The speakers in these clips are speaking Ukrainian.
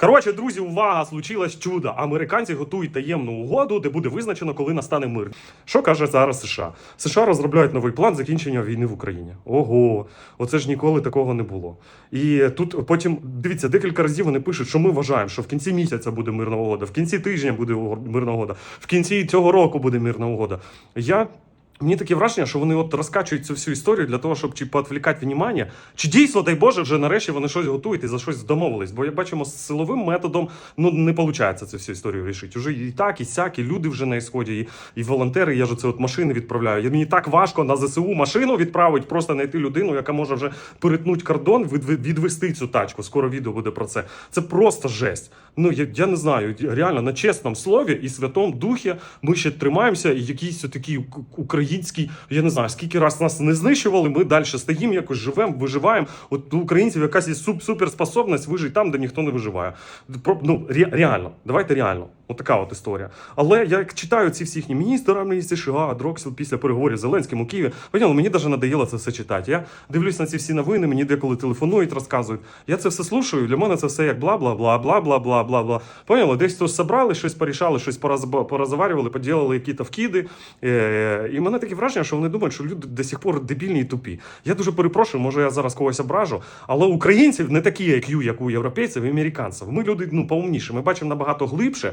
Коротше, друзі, увага! Случилось чудо. Американці готують таємну угоду, де буде визначено, коли настане мир. Що каже зараз США? США розробляють новий план закінчення війни в Україні. Ого, оце ж ніколи такого не було. І тут потім дивіться, декілька разів вони пишуть, що ми вважаємо, що в кінці місяця буде мирна угода, в кінці тижня буде мирна угода, в кінці цього року буде мирна угода. Я Мені таке враження, що вони от розкачують цю всю історію для того, щоб чи поотвлікати внимання, чи дійсно, дай Боже, вже нарешті вони щось готують і за щось домовились. Бо як бачимо, з силовим методом ну не виходить цю всю історію рішити. Уже і так, і сяк, і люди вже на ісході, і, і волонтери. Я ж це от машини відправляю. Я- Мені так важко на ЗСУ машину відправити, просто знайти людину, яка може вже перетнути кордон, від, від- відвести цю тачку. Скоро відео буде про це. Це просто жесть. Ну я, я не знаю. Реально на чесному слові і святому духі ми ще тримаємося, і якийсь такий український, я не знаю, скільки раз нас не знищували, ми далі стоїмо, якось живемо, виживаємо. От у українців якась є суп- суперспособність вижити там, де ніхто не виживає. Ну, ре- реально, давайте реально. Отака от історія. Але я читаю ці всіхні їхні міністри, міністри США, Дроксіл після переговорів з Зеленським у Києві. Поняло, мені навіть надоїло це все читати. Я дивлюсь на ці всі новини, мені деколи телефонують, розказують. Я це все слушаю. Для мене це все як бла, бла, бла, бла, бла, бла, бла, бла. Поняло, десь то забрали, щось порішали, щось порозаварювали, поділили які-то вкиди. Е, і мене таке враження, що вони думають, що люди до сих пор дебільні і тупі. Я дуже перепрошую, може я зараз когось ображу, але українців не такі, як ю, як у європейців і американців. Ми люди ну поумніші, ми бачимо набагато глибше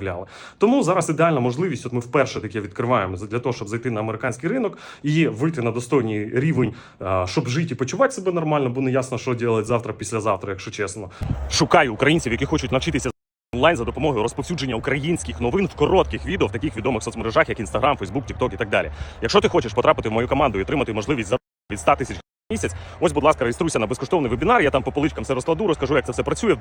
вставляли. Тому зараз ідеальна можливість. От ми вперше таке відкриваємо для того, щоб зайти на американський ринок і вийти на достойний рівень, щоб жити і почувати себе нормально, бо не ясно, що робити завтра, післязавтра, якщо чесно. Шукаю українців, які хочуть навчитися онлайн за допомогою розповсюдження українських новин в коротких відео в таких відомих соцмережах, як Instagram, Facebook, TikTok і так далі. Якщо ти хочеш потрапити в мою команду і отримати можливість за від 100 тисяч місяць, ось, будь ласка, реєструйся на безкоштовний вебінар. Я там по поличкам все розкладу, розкажу, як це все працює.